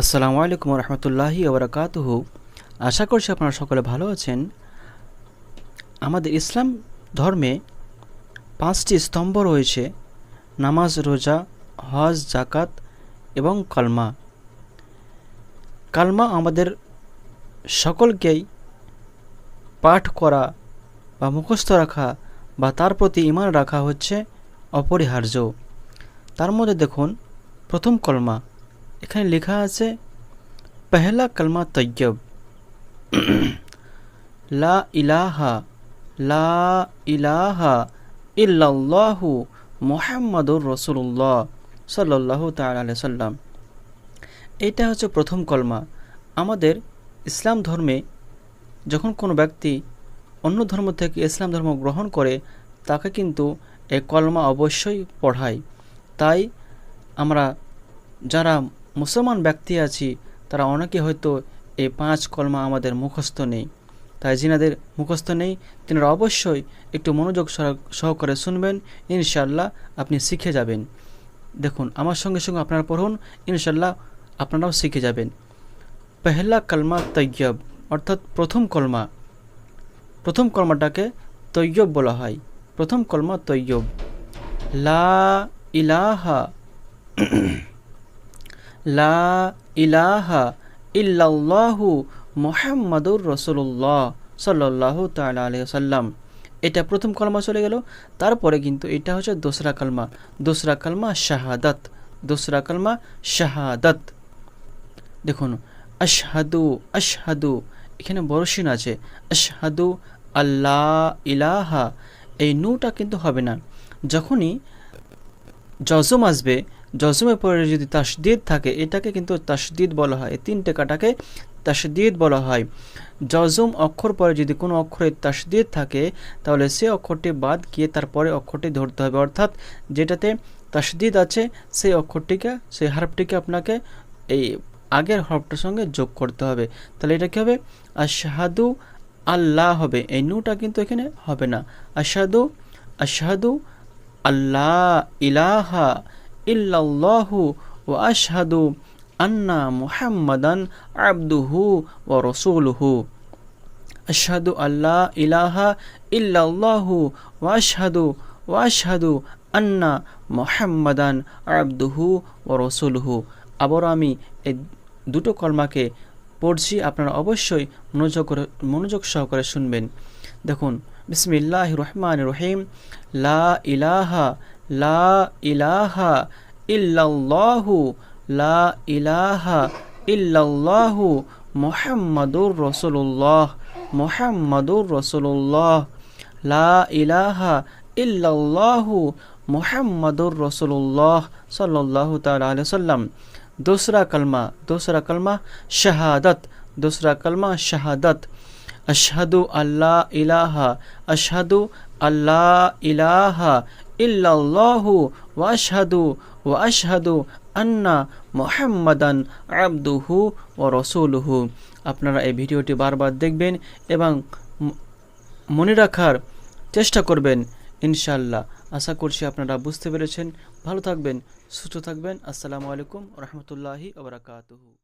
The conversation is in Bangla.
আসসালামু আলাইকুম রহমতুল্লাহি ওবরাকাতুহু। আশা করছি আপনারা সকলে ভালো আছেন। আমাদের ইসলাম ধর্মে পাঁচটি স্তম্ভ রয়েছে, নামাজ, রোজা, হজ জাকাত এবং কালমা। কালমা আমাদের সকলকেই পাঠ করা বা মুখস্থ রাখা বা তার প্রতি ইমান রাখা হচ্ছে অপরিহার্য। তার মধ্যে দেখুন, প্রথম কলমা। এখানে লেখা আছে, পহলা কলমা তৈয়ব। লা ইলাহা লা ইলাহা ইল্লাল্লাহু মোহাম্মদুর রসুল্লাহ সাল্লাহ তাল সাল্লাম। এটা হচ্ছে প্রথম কলমা। আমাদের ইসলাম ধর্মে যখন কোনো ব্যক্তি অন্য ধর্ম থেকে ইসলাম ধর্ম গ্রহণ করে, তাকে কিন্তু এ কলমা অবশ্যই পড়ায় তাই আমরা যারা মুসলমান ব্যক্তি আছি, তারা অনেকে হয়তো এই পাঁচ কলমা আমাদের মুখস্থ নেই। তাই যিনাদের মুখস্থ নেই, তিনারা অবশ্যই একটু মনোযোগ সহকারে শুনবেন ইনশাল্লাহ আপনি শিখে যাবেন। দেখুন, আমার সঙ্গে সঙ্গে আপনারা পড়ুন ইনশাল্লাহ আপনারাও শিখে যাবেন। পেহলা কলমা তৈয়ব, অর্থাৎ প্রথম কলমা। প্রথম কলমাটাকে তৈয়ব বলা হয়। প্রথম কলমা তৈয়ব। লা ইলাহা লা ইলাহা ইল্লাল্লাহু মোহাম্মদুর রসুল্লাহ সাল্লাহ তাল সাল্লাম এটা প্রথম কলমা চলে গেল, তারপরে কিন্তু এটা হচ্ছে দোসরা কালমা। দোসরা কালমা শাহাদাত, দোসরা কলমা শাহাদাত। দেখুন, আশহাদু আশহাদু, এখানে বড়সিন আছে। আশহাদু আল্লাহ ইলাহা, এই নুটা কিন্তু হবে না। যখনই জজম আসবে জজমের পরে যদি তাসদিদ থাকে, এটাকে কিন্তু তাসদিদ বলা হয়। তিনটে কাটাকে তাসদিদ বলা হয়। জজম অক্ষর পরে যদি কোনো অক্ষরে তাসদিদ থাকে, তাহলে সে অক্ষরটি বাদ গিয়ে তারপরে অক্ষরটি ধরতে হবে। অর্থাৎ যেটাতে তাসদিদ আছে, সেই অক্ষরটিকে, সেই হার্ফটিকে আপনাকে এই আগের হরফটার সঙ্গে যোগ করতে হবে। তাহলে এটা কী হবে? আশাহাদু আল্লাহ হবে। এই নুটা কিন্তু এখানে হবে না। আশাদু আশাহাদু আল্লাহ ইলাহা ইল্লাল্লাহু ও আশহাদু আন্না মুহাম্মাদান আবদুহু ও রসুলহু। আশহাদু আল্লাহ ইলাহা ইল্লাল্লাহু ও আশহাদু ও আশহাদু আন্না মোহাম্মদান আবদুহু ও রসুলহু। আবার আমি এই দুটো কলমাকে পড়ছি, আপনারা অবশ্যই মনোযোগ মনোযোগ সহকারে শুনবেন। দেখুন বিসমিল্লাহ রহমান রহিম, লা ইলাহা লা ইলাহা ইল্লাল্লাহু লা ইলাহা ইল্লাল্লাহু মোহাম্মদুর রসুল্লাহ মোহাম্মদুর রসুল্লাহ লা ইলাহা ইল্লাল্লাহু মোহাম্মদুর রসুল্লাহ সাল্লাহ তাল সাল্লাম दूसरा कलमा दूसरा कलमा शहादत दूसरा कलमा शहादत अशहदु अल्लाह इलाहा अशहदु अल्लाह इलाहा ইল্লাল্লাহু ওয়াশহাদু ও আশহাদু আন্না মোহাম্মদান আবদুহু ও রসুলহু। আপনারা এই ভিডিওটি বারবার দেখবেন এবং মনে রাখার চেষ্টা করবেন ইনশাল্লাহ আশা করছি আপনারা বুঝতে পেরেছেন। ভালো থাকবেন, সুস্থ থাকবেন। আসসালামু আলাইকুম রহমতুল্লাহি ওবরাকাতুহু